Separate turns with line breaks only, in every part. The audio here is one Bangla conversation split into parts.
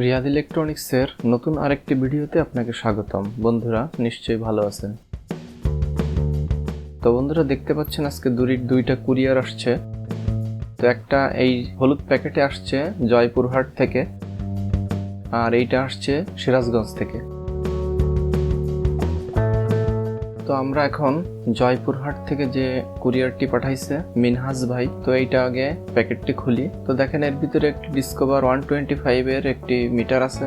রিয়াদ ইলেকট্রনিক্সের নতুন আরেকটি ভিডিওতে আপনাকে স্বাগতম। বন্ধুরা নিশ্চয়ই ভালো আছেন। তো বন্ধুরা, দেখতে পাচ্ছেন আজকে দুরির দুইটা কুরিয়ার আসছে। তো একটা এই হলুদ প্যাকেটে আসছে জয়পুরহাট থেকে, আর এইটা আসছে সিরাজগঞ্জ থেকে। তো আমরা এখন জয়পুরহাট থেকে যে কুরিয়ারটি পাঠাইছে, মিনহাজ ভাই, তো এইটা আগে প্যাকেটটি খুলি। তো দেখেন এর ভিতরে একটি ডিসকভার ওয়ান টোয়েন্টি ফাইভের একটি মিটার আছে।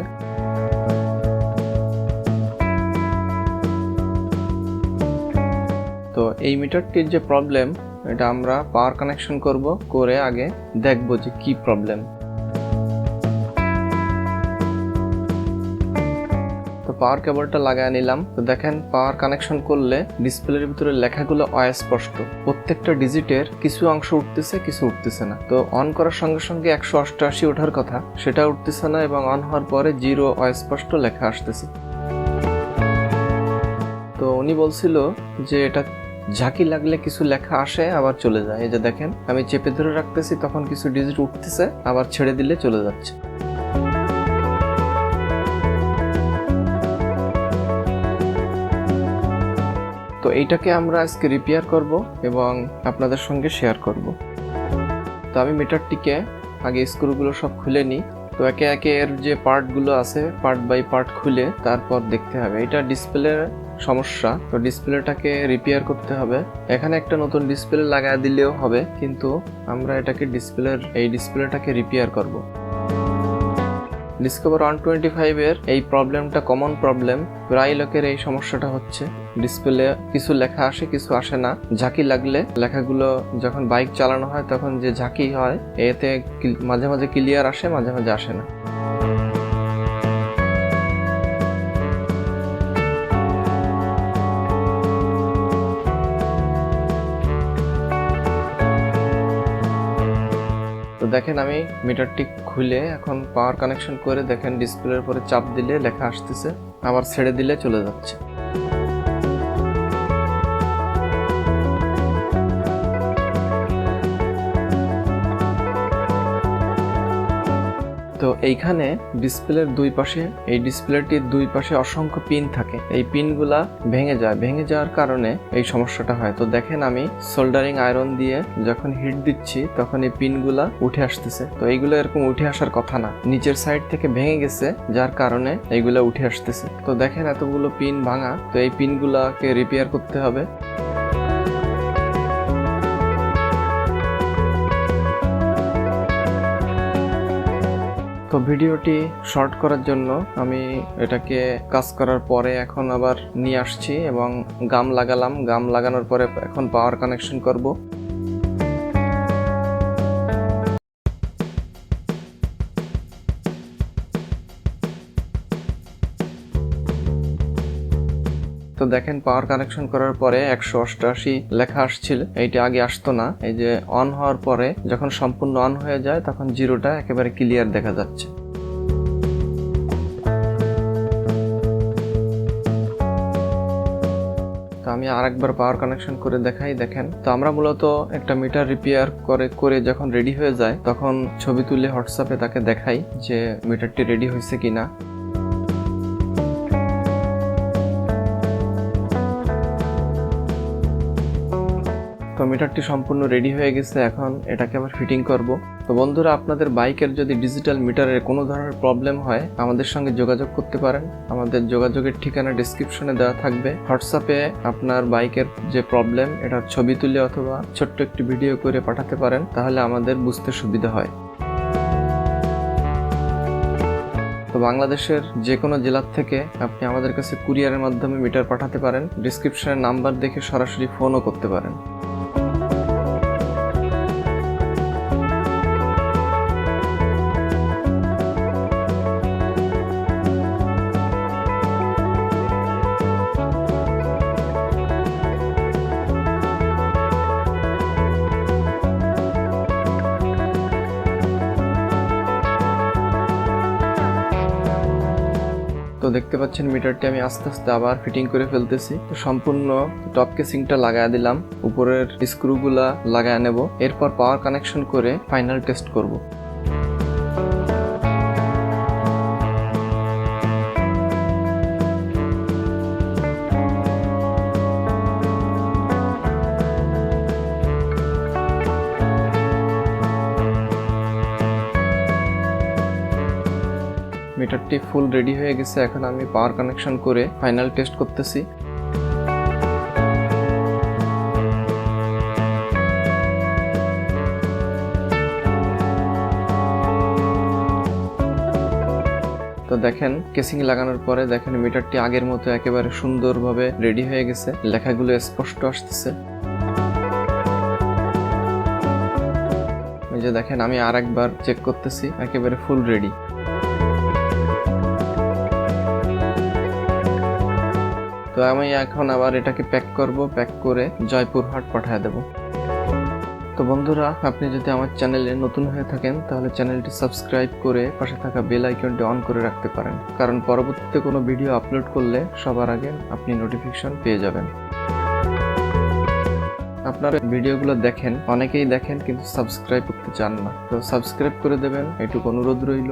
তো এই মিটারটির যে প্রবলেম এটা আমরা পাওয়ার কানেকশন করব, করে আগে দেখব যে কি প্রবলেম পাওয়ার কেবলটা লাগায় নিলাম। তো দেখেন, পাওয়ার কানেকশন করলে ডিসপ্লের ভিতরে লেখাগুলো অস্পষ্ট। প্রত্যেকটা ডিজিটের কিছু অংশ উঠতেছে, কিছু উঠতেছে না। তো অন করার সঙ্গে সঙ্গে একশো অষ্টআশি ওঠার কথা, সেটা উঠতেছে না এবং অন হওয়ার পরে জিরো অস্পষ্ট লেখা আসতেছে। তো উনি বলছিল যে, এটা ঝাঁকি লাগলে কিছু লেখা আসে, আবার চলে যায়। এই যে দেখেন, আমি চেপে ধরে রাখতেছি, তখন কিছু ডিজিট উঠতেছে, আবার ছেড়ে দিলে চলে যাচ্ছে। তো এইটাকে আমরা আজকে রিপেয়ার করব এবং আপনাদের সঙ্গে শেয়ার করব। তো আমি মিটারটিকে আগে স্ক্রুগুলো সব খুলে নিই। তো একে একে এর যে পার্টগুলো আছে পার্ট বাই পার্ট খুলে তারপর দেখতে হবে। এটা ডিসপ্লের সমস্যা। তো ডিসপ্লেটাকে রিপেয়ার করতে হবে। এখানে একটা নতুন ডিসপ্লে লাগায় দিলেও হবে, কিন্তু আমরা এটাকে ডিসপ্লের এই ডিসপ্লেটাকে রিপেয়ার করব। ডিসকভার ওয়ান টোয়েন্টি ফাইভের এই প্রবলেমটা কমন প্রবলেম প্রায় লোকের এই সমস্যাটা হচ্ছে। ডিসপ্লে কিছু লেখা আসে, কিছু আসে না। ঝাঁকি লাগলে লেখাগুলো যখন বাইক চালানো হয়, তখন যে ঝাঁকি হয়, এতে মাঝে মাঝে ক্লিয়ার আসে, মাঝে মাঝে আসে না। দেখেন, আমি মিটারটি খুলে এখন পাওয়ার কানেকশন করে দেখেন ডিসপ্লের উপরে চাপ দিলে লেখা আসতেছে, আবার ছেড়ে দিলে চলে যাচ্ছে। এইখানে ডিসপ্লের দুই পাশে, এই ডিসপ্লেটির দুই পাশে অসংখ্য পিন থাকে। এই পিনগুলা ভেঙে যায়। ভেঙে যাওয়ার কারণে এই সমস্যাটা হয়। তো দেখেন আমি সোল্ডারিং আয়রন দিয়ে যখন হিট দিচ্ছি, তখন এই পিনগুলা উঠে আসতেছে। তো এইগুলো এরকম উঠে আসার কথা না। নিচের সাইড থেকে ভেঙে গেছে, যার কারণে এইগুলা উঠে আসতেছে। তো দেখেন এতগুলো পিন ভাঙা। তো এই পিনগুলাকে রিপেয়ার করতে হবে। ভিডিওটি শর্ট করার জন্য আমি এটাকে কাজ করার পরে এখন আবার নিয়ে আসছি এবং গাম লাগালাম। গাম লাগানোর পরে এখন পাওয়ার কানেকশন করব। দেখেন পাওয়ার কানেকশন করার পরে একশো অষ্টআশি লেখা আসছিল। এইটা আগে আসতো না। এই যে অন হওয়ার পরে যখন সম্পূর্ণ অন হয়ে যায়, তখন জিরোটা একেবারে ক্লিয়ার দেখা যাচ্ছে। তো আমি আরেকবার পাওয়ার কানেকশন করে দেখাই, দেখেন। তো আমরা মূলত একটা মিটার রিপেয়ার করে করে যখন রেডি হয়ে যায়, তখন ছবি তুলে হোয়াটসঅ্যাপে তাকে দেখাই যে মিটারটি রেডি হয়েছে কিনা। তো মিটারটি সম্পূর্ণ রেডি হয়ে গেছে, এখন এটাকে আবার ফিটিং করব। তো বন্ধুরা, আপনাদের বাইকের যদি ডিজিটাল মিটারের কোনো ধরনের প্রবলেম হয়, আমাদের সঙ্গে যোগাযোগ করতে পারেন। আমাদের যোগাযোগের ঠিকানা ডিসক্রিপশনে দেওয়া থাকবে। হোয়াটসঅ্যাপে আপনার বাইকের যে প্রবলেম এটার ছবি তুলে অথবা ছোট্ট একটি ভিডিও করে পাঠাতে পারেন, তাহলে আমাদের বুঝতে সুবিধা হয়। তো বাংলাদেশের যে কোনো জেলার থেকে আপনি আমাদের কাছে কুরিয়ারের মাধ্যমে মিটার পাঠাতে পারেন। ডিসক্রিপশনের নাম্বার দেখে সরাসরি ফোনও করতে পারেন। তো দেখতে পাচ্ছেন মিটারটি আমি আস্তে আস্তে আবার ফিটিং করে ফেলতেছি। তো সম্পূর্ণ টপ কেসিংটা লাগায় দিলাম। উপরের স্ক্রুগুলা লাগায় নেব। এরপর পাওয়ার কানেকশন করে ফাইনাল টেস্ট করব। মিটারটি ফুল রেডি হয়ে গেছে, এখন আমি পাওয়ার কানেকশন করে ফাইনাল টেস্ট করতেছি। তো দেখেন কেসিং লাগানোর পরে দেখেন মিটারটি আগের মতো একেবারে সুন্দরভাবে রেডি হয়ে গেছে, লেখাগুলো স্পষ্ট আসতেছে। যে দেখেন, আমি আর একবার চেক করতেছি, একেবারে ফুল রেডি তো আমি এখন আবার এটাকে প্যাক করব প্যাক করে জয়পুরহাট পাঠিয়ে দেব। তো বন্ধুরা, আপনি যদি আমার চ্যানেলে নতুন হয়ে থাকেন, তাহলে চ্যানেলটি সাবস্ক্রাইব করে পাশে থাকা বেল আইকনটি অন করে রাখতে পারেন। কারণ পরবর্তীতে কোনো ভিডিও আপলোড করলে সবার আগে আপনি নোটিফিকেশন পেয়ে যাবেন। আপনারা ভিডিওগুলো দেখেন, অনেকেই দেখেন কিন্তু সাবস্ক্রাইব করতে চান না। তো সাবস্ক্রাইব করে দেবেন, এটুকু অনুরোধ রইল।